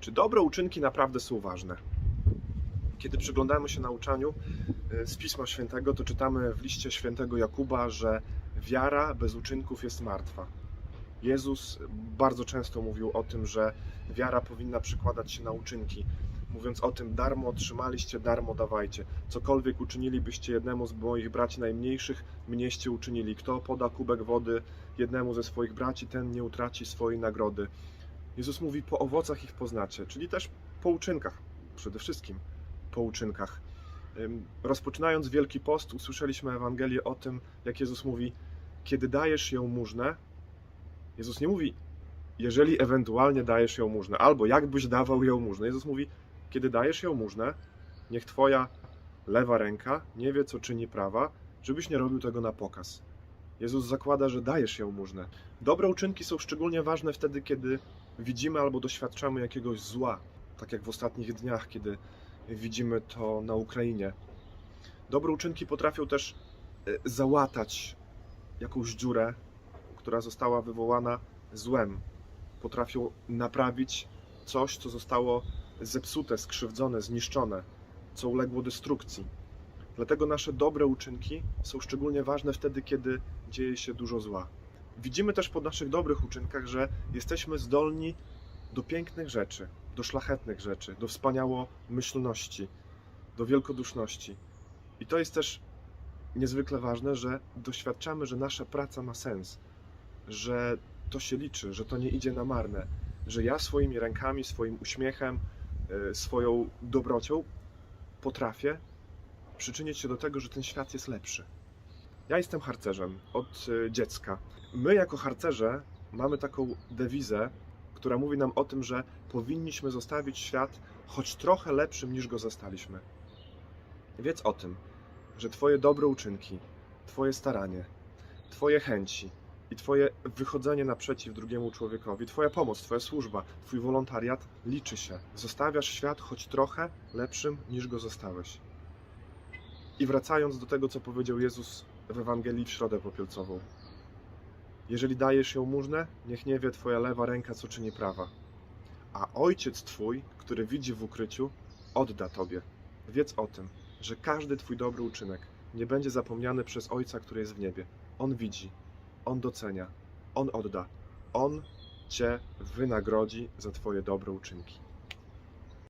Czy dobre uczynki naprawdę są ważne? Kiedy przyglądamy się nauczaniu y, z Pisma Świętego, to czytamy w liście świętego Jakuba, że wiara bez uczynków jest martwa. Jezus bardzo często mówił o tym, że wiara powinna przykładać się na uczynki. Mówiąc o tym, darmo otrzymaliście, darmo dawajcie. Cokolwiek uczynilibyście jednemu z moich braci najmniejszych, mnieście uczynili. Kto poda kubek wody jednemu ze swoich braci, ten nie utraci swojej nagrody. Jezus mówi: Po owocach ich poznacie, czyli też po uczynkach, przede wszystkim po uczynkach. Rozpoczynając Wielki Post, usłyszeliśmy Ewangelię o tym, jak Jezus mówi: Kiedy dajesz jałmużnę, Jezus nie mówi, jeżeli ewentualnie dajesz jałmużnę, albo jakbyś dawał jałmużnę. Jezus mówi, kiedy dajesz jałmużnę, niech twoja lewa ręka nie wie, co czyni prawa, żebyś nie robił tego na pokaz. Jezus zakłada, że dajesz jałmużnę. Dobre uczynki są szczególnie ważne wtedy, kiedy widzimy albo doświadczamy jakiegoś zła, tak jak w ostatnich dniach, kiedy widzimy to na Ukrainie. Dobre uczynki potrafią też e, załatać jakąś dziurę, która została wywołana złem. Potrafią naprawić coś, co zostało zepsute, skrzywdzone, zniszczone, co uległo destrukcji. Dlatego nasze dobre uczynki są szczególnie ważne wtedy, kiedy dzieje się dużo zła. Widzimy też po naszych dobrych uczynkach, że jesteśmy zdolni do pięknych rzeczy, do szlachetnych rzeczy, do wspaniałomyślności, do wielkoduszności. I to jest też niezwykle ważne, że doświadczamy, że nasza praca ma sens, że to się liczy, że to nie idzie na marne, że ja swoimi rękami, swoim uśmiechem, y, swoją dobrocią potrafię przyczynić się do tego, że ten świat jest lepszy. Ja jestem harcerzem od y, dziecka. My, jako harcerze, mamy taką dewizę, która mówi nam o tym, że powinniśmy zostawić świat choć trochę lepszym niż go zastaliśmy. Wiedz o tym, że Twoje dobre uczynki, Twoje staranie, Twoje chęci i Twoje wychodzenie naprzeciw drugiemu człowiekowi, Twoja pomoc, Twoja służba, Twój wolontariat liczy się. Zostawiasz świat choć trochę lepszym niż go zostałeś. I wracając do tego, co powiedział Jezus w Ewangelii w Środę Popielcową. Jeżeli dajesz jałmużnę, niech nie wie Twoja lewa ręka, co czyni prawa. A Ojciec Twój, który widzi w ukryciu, odda Tobie. Wiedz o tym, że każdy Twój dobry uczynek nie będzie zapomniany przez Ojca, który jest w niebie. On widzi, On docenia, On odda, On Cię wynagrodzi za Twoje dobre uczynki.